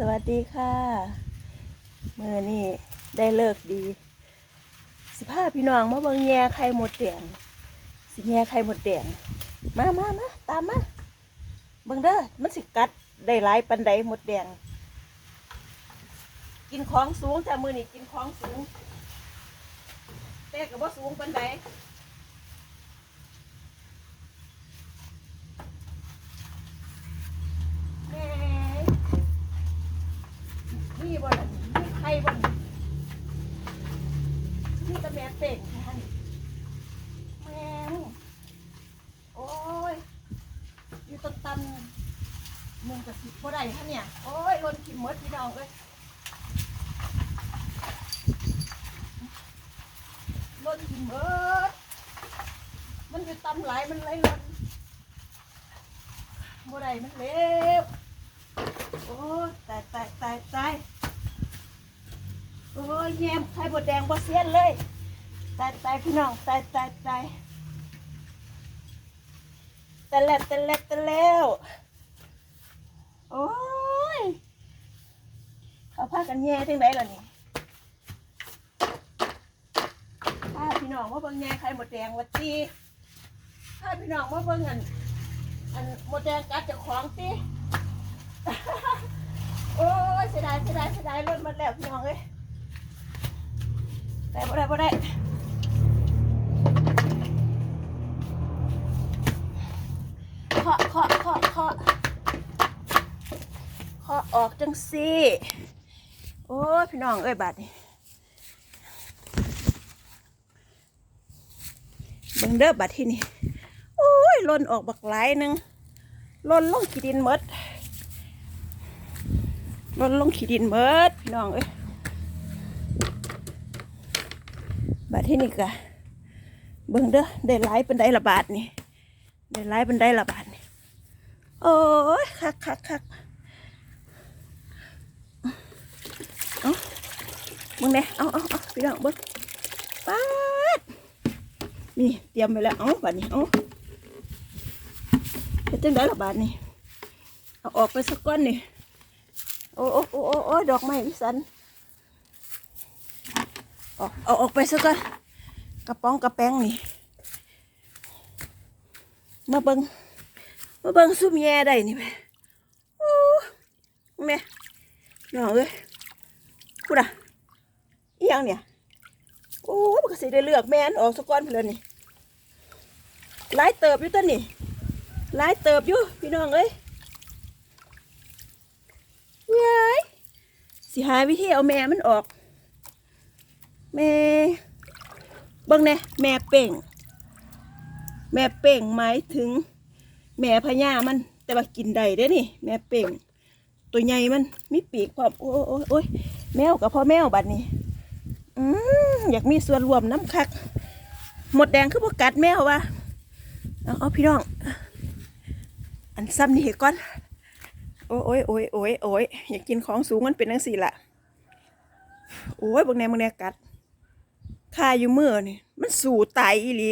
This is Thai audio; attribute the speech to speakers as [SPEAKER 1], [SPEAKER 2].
[SPEAKER 1] สวัสดีค่ะเมื่อนี่ได้เลิกดี สิพาพี่น้องมาเบิ่งแย่ไข่หมดแดงสิแย่ไข่หมดแดงมามามาตามมาเบิ่งเด้อมันสิกัดได้หลายปันใดหมดแดง กินของสูงจ้ะมือนี่กินของสูงแต่ก็บ่สูงปันใดแหม่นี่บ่ล่ะนี่ไข่บ่นี่นี่ก็แม่ เป่งค่ะนี่แม่งโอ้ยอยู่ต้นตันมึงกับสิบบ่ได้ฮะเนี่ย โอ้ยลนกินหมดพี่น้องเอ้ยลนกินหมดมันอยู่ตำไหลมันไหลลนบ่ได้มันเร็วโอ้ยตายตายตายตายโอ้ยแยมไข่บดแดงบ่เสียนเลย ตายตายพี่น้องตายตายตายตะเล็ดตะเล็ดตะแล้วโอ้ยเขาพากันแย่ทั้งไหนล่ะนี่พาพี่น้องว่าเบิ่งแย่ไข่หมดแดงวัดตีพาพี่น้องว่าเบิ่งอันอันหมดแดงกัดเจาของตีโอ้ยเสียดายเสียดายเสียดายรถมันแล้วพี่น้องเอ้ยได้บ่ได้บ่ได้ ออกจังสิโอ้พี่น้องเอ้ยบาดนี่เบิ่งเด้อบัดที่นี่โอ้ยล่นออกบักหลายหนึงล่นลงขี้ดินหมดลดลงขี้ดินเบิดพี่น้องเอ้ยบาทที่นี่กะเบิ่งเด้อได้หลายเป็นได้ละบาทนี่ได้หลายเป็นได้ละบาทนี่โอ้ยคักคักคักเอา เบิ่งเนี่ยเอาเอาเอาพี่น้องเบิ่งปาดนี่เตรียมไปแล้วเอาบาทนี้เอาเฮ็ดจังได้ละบาทนี่เอาออกไปสักก้อนนี่โอ้โอ้โอ้โอ้โอ้ดอกไม้วิสันออกเอาออกไปซะก่อนกระป๋องกระแป้งนี่มาเบิงมาเบิงซุ่มแย่ได้นี่แม่โอ้แม่น้องเอ้ย ยังเนี่ย โอ้มันก็สิได้เลือกแม่นออกสก้อนไปเลยนี่หลายเติบอยู่ต้นนี่หลายเติบอยู่พี่น้องเอ้ยเว้ยสิหาวิธีเอาแม่มันออก แม่เบิ่งแน่แม่เป่ง แม่เป่งหมายถึง แม่พญามัน แต่ว่ากินได้เด้นี่ แม่เป่ง ตัวใหญ่มันมีปีกพร้อมโอ้ยโอ้ยโอ้ยแมวกับพ่อแมวบัดนี้ อืมอยากมีส่วนรวมน้ำคัก หมดแดงคือพวกกัดแมววะเอาเอาพี่น้อง อันซ้ำนี่เห็นก่อนโอ้ยโอ้ยโอ้ยโอ้ยอยากกินของสูงมันเป็นจังสี่ละโอ้ยบางแนบางแนกัดคาอยู่มือนี่มันสู่ตายอีหลี